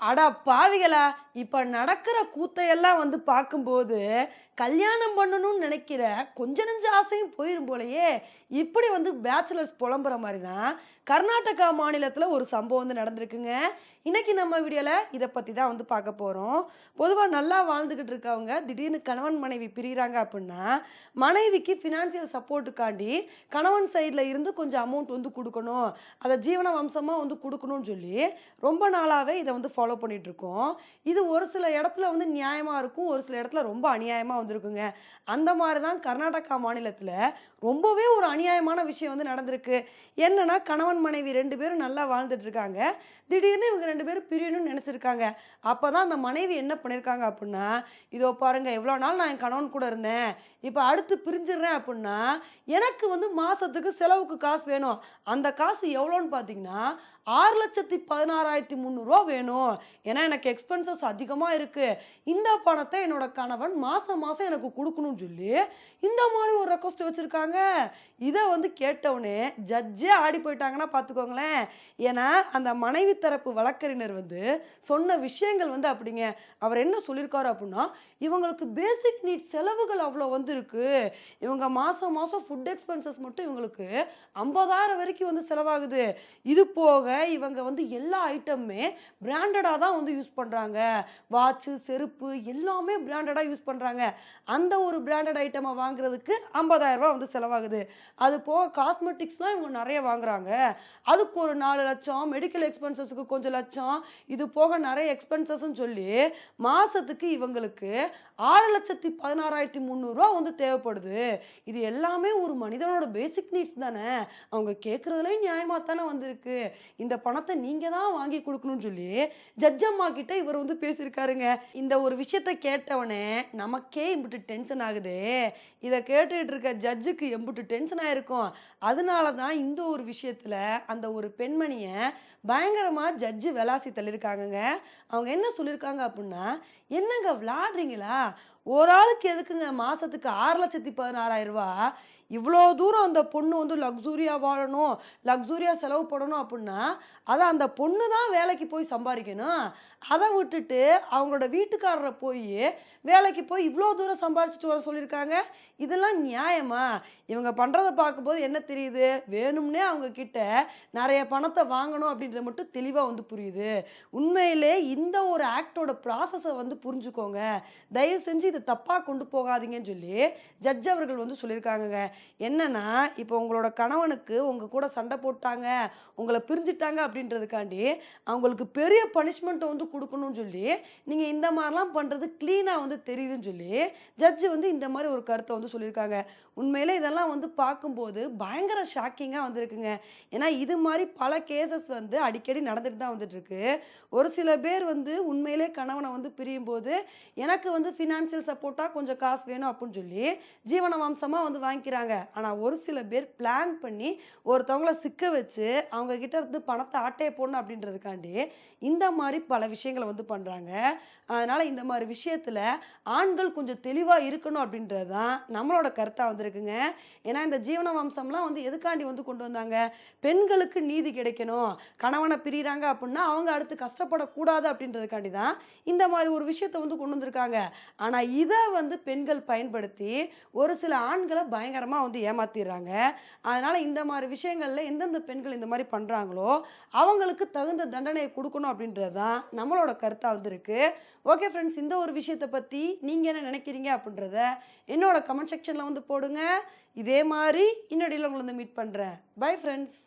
அட பாவிகளா இப்போ நடக்கிற கூத்தையெல்லாம் வந்து பார்க்கும்போது கல்யாணம் பண்ணணும்னு நினைக்கிற கொஞ்ச நெஞ்ச ஆசையும் போயிடும் போலயே இப்படி வந்து பேச்சுலர்ஸ் புலம்புற மாதிரி தான் கர்நாடகா மாநிலத்தில் ஒரு சம்பவம் வந்து நடந்திருக்குங்க. இன்னைக்கு நம்ம வீடியோவில் இதை பற்றி தான் வந்து பார்க்க போகிறோம் பொதுவாக நல்லா வாழ்ந்துக்கிட்டு இருக்கவங்க திடீர்னு கணவன் மனைவி பிரிகிறாங்க அப்படின்னா மனைவிக்கு ஃபினான்சியல் சப்போர்ட்டுக்காண்டி கணவன் சைடில் இருந்து கொஞ்சம் அமௌண்ட் வந்து கொடுக்கணும். அதை ஜீவன வம்சமாக வந்து கொடுக்கணும்னு சொல்லி ரொம்ப நாளாகவே இதை வந்து ஃபாலோ பண்ணிகிட்ருக்கோம் இது ஒரு சில இடத்துல வந்து நியாயமாக இருக்கும் ஒரு சில இடத்துல ரொம்ப அநியாயமாக வந்திருக்குங்க. அந்த மாதிரி தான் கர்நாடகா மாநிலத்தில் ரொம்பவே ஒரு அநியாயமான விஷயம் வந்து நடந்திருக்கு. என்னன்னா கணவன் மனைவி ரெண்டு பேரும் நல்லா வாழ்ந்துட்டு இருக்காங்க திடீர்னு இவங்க ரெண்டு பேரும் பிரியணும்னு நினச்சிருக்காங்க. அப்போ தான் அந்த மனைவி என்ன பண்ணியிருக்காங்க அப்படின்னா இதோ பாருங்கள் எவ்வளோ நாள் நான் என் கணவன் கூட இருந்தேன். இப்போ அடுத்து பிரிஞ்சிடுறேன் அப்படின்னா எனக்கு வந்து மாதத்துக்கு செலவுக்கு காசு வேணும். அந்த காசு எவ்வளோன்னு பார்த்தீங்கன்னா ஆறு லட்சத்தி பதினாறாயிரத்தி முந்நூறுரூவா வேணும். ஏன்னா எனக்கு எக்ஸ்பென்சஸ் அதிகமாக இருக்குது இந்த பணத்தை என்னோட கணவன் மாதம் மாதம் எனக்கு கொடுக்கணும்னு சொல்லி இந்த மாதிரி ஒரு ரெக்வஸ்ட் வச்சுருக்காங்க. இதை வந்து கேட்டவுடனே ஜட்ஜே ஆடி போயிட்டாங்கன்னா பார்த்துக்கோங்களேன். ஏன்னா அந்த மனைவி தரப்பு வழக்கறிஞர் வந்து சொன்ன விஷயங்கள் வந்து அப்படிங்க. அவர் என்ன சொல்லியிருக்காரு அப்படின்னா இவங்களுக்கு பேசிக் நீட் செலவுகள் அவ்வளோ வந்து இவங்க மாதம் மாதம் ஃபுட் எக்ஸ்பென்சஸ் மட்டும் இவங்களுக்கு ஐம்பதாயிரம் வரைக்கும் வந்து செலவாகுது. இது போக இவங்க வந்து எல்லா ஐட்டமுமே பிராண்டடாக தான் வந்து யூஸ் பண்ணுறாங்க வாட்சு செருப்பு எல்லாமே பிராண்டடாக யூஸ் பண்ணுறாங்க அந்த ஒரு பிராண்டட் ஐட்டமை வாங்குறதுக்கு 50000 வந்து செலவாகுது. அது போக காஸ்மெட்டிக்ஸ்லாம் இவங்க நிறைய வாங்குறாங்க. அதுக்கு ஒரு நாலு லட்சம் மெடிக்கல் எக்ஸ்பென்சஸ்க்கு கொஞ்சம் லட்சம். இது போக நிறைய எக்ஸ்பென்சஸ்ன்னு சொல்லி மாதத்துக்கு இவங்களுக்கு ஆறு லட்சத்தி பதினாறாயிரத்தி முந்நூறுரூவா வந்து தேவைப்படுது. இது எல்லாமே ஒரு மனிதனோட பேசிக் நீட்ஸ் தானே. அவங்க கேட்குறதுலையும் நியாயமாக தானே வந்திருக்கு. இந்த பணத்தை நீங்கள் தான் வாங்கி கொடுக்கணும்னு சொல்லி ஜட்ஜம்மா கிட்ட இவர் வந்து பேசியிருக்காருங்க. இந்த ஒரு விஷயத்த கேட்டவனே நமக்கே இம்புட்டு டென்ஷன் ஆகுது. இதை கேட்டுட்டு இருக்க ஜட்ஜுக்கு எம்புட்டு டென்ஷன் ஆயிருக்கும். அதனால தான் இந்த ஒரு விஷயத்தில் அந்த ஒரு பெண்மணியை பயங்கரமாக ஜட்ஜு விளாசி தள்ளியிருக்காங்கங்க. அவங்க என்ன சொல்லியிருக்காங்க அப்படின்னா என்னங்க விளாடுறீங்களா ஒரு ஆளுக்கு எதுக்குங்க மாதத்துக்கு ஆறு லட்சத்தி பதினாறாயிரம் இவ்வளோ தூரம் அந்த பொண்ணு வந்து லக்ஸூரியாக வாழணும் லக்ஸூரியாக செலவு பண்ணணும் அப்படின்னா அதை அந்த பொண்ணு தான் வேலைக்கு போய் சம்பாதிக்கணும் அதை விட்டுட்டு அவங்களோட வீட்டுக்காரரை போய் வேலைக்கு போய் இவ்வளோ தூரம் சம்பாரிச்சிட்டு வர சொல்லியிருக்காங்க. இதெல்லாம் நியாயமா? இவங்க பண்ணுறத பார்க்கும்போது என்ன தெரியுது? வேணும்னே அவங்க கிட்ட நிறைய பணத்தை வாங்கணும் அப்படின்றது மட்டும் தெளிவாக வந்து புரியுது. உண்மையிலே இந்த ஒரு ஆக்டோட ப்ராசஸை வந்து புரிஞ்சுக்கோங்க. தயவு செஞ்சு இதை தப்பாக கொண்டு போகாதீங்கன்னு சொல்லி ஜட்ஜ் அவர்கள் வந்து சொல்லியிருக்காங்கங்க. என்னன்னா இப்போ உங்களோட கணவனுக்கு உங்கள் கூட சண்டை போட்டாங்க உங்களை பிரிஞ்சிட்டாங்க அப்படின்றதுக்காண்டி அவங்களுக்கு பெரிய பனிஷ்மெண்ட்டை வந்து கொடுக்கணும்னு சொல்லி நீங்கள் இந்த மாதிரிலாம் பண்ணுறது க்ளீனாக வந்து தெரியுதுன்னு சொல்லி ஜட்ஜு வந்து இந்த மாதிரி ஒரு கருத்தை வந்து சொல்லியிருக்காங்க. உண்மையிலே இதெல்லாம் வந்து பார்க்கும்போது பயங்கர ஷாக்கிங்காக வந்திருக்குங்க. ஏன்னா இது மாதிரி பல கேசஸ் வந்து அடிக்கடி நடந்துட்டு தான் வந்துட்டு இருக்கு ஒரு சில பேர் வந்து உண்மையிலே கணவனை வந்து பிரியும் போது எனக்கு வந்து ஃபினான்சியல் சப்போர்ட்டாக கொஞ்சம் காசு வேணும் அப்படின்னு சொல்லி ஜீவன வம்சமாக வந்து வாங்கிக்கிறாங்க. ஆனால் ஒரு சில பேர் பிளான் பண்ணி ஒருத்தவங்கள சிக்க வச்சு அவங்க கிட்ட இருந்து பணத்தை ஆட்டையை போடணும் அப்படின்றதுக்காண்டி இந்த மாதிரி பல விஷயங்களை வந்து பண்ணுறாங்க அதனால் இந்த மாதிரி விஷயத்தில் ஆண்கள் கொஞ்சம் தெளிவாக இருக்கணும் அப்படின்றது தான் நம்மளோட கருத்தாக வந்திருக்குங்க. ஏன்னா இந்த ஜீவன வம்சம்லாம் வந்து எதுக்காண்டி வந்து கொண்டு வந்தாங்க? பெண்களுக்கு நீதி கிடைக்கணும். கணவனை பிரிகிறாங்க அப்படின்னா அவங்க அடுத்து கஷ்டப்படக்கூடாது அப்படின்றதுக்காண்டி தான் இந்த மாதிரி ஒரு விஷயத்தை வந்து கொண்டு வந்திருக்காங்க. ஆனால் இதை வந்து பெண்கள் பயன்படுத்தி ஒரு சில ஆண்களை பயங்கரமாக வந்து ஏமாத்திடுறாங்க. அதனால் இந்த மாதிரி விஷயங்களில் எந்தெந்த பெண்கள் இந்த மாதிரி பண்ணுறாங்களோ அவங்களுக்கு தகுந்த தண்டனையை கொடுக்கணும் அப்படின்றது தான் நம்மளோட கருத்தாக வந்திருக்கு ஓகே ஃப்ரெண்ட்ஸ் இந்த ஒரு விஷயத்தை பற்றி நீங்கள் என்ன நினைக்கிறீங்க அப்படின்றத என்னோட கமெண்ட் செக்ஷனில் வந்து போடுங்க. இதே மாதிரி இன்னடியில் உங்களை வந்து மீட் பண்ணுறேன் பை ஃப்ரெண்ட்ஸ்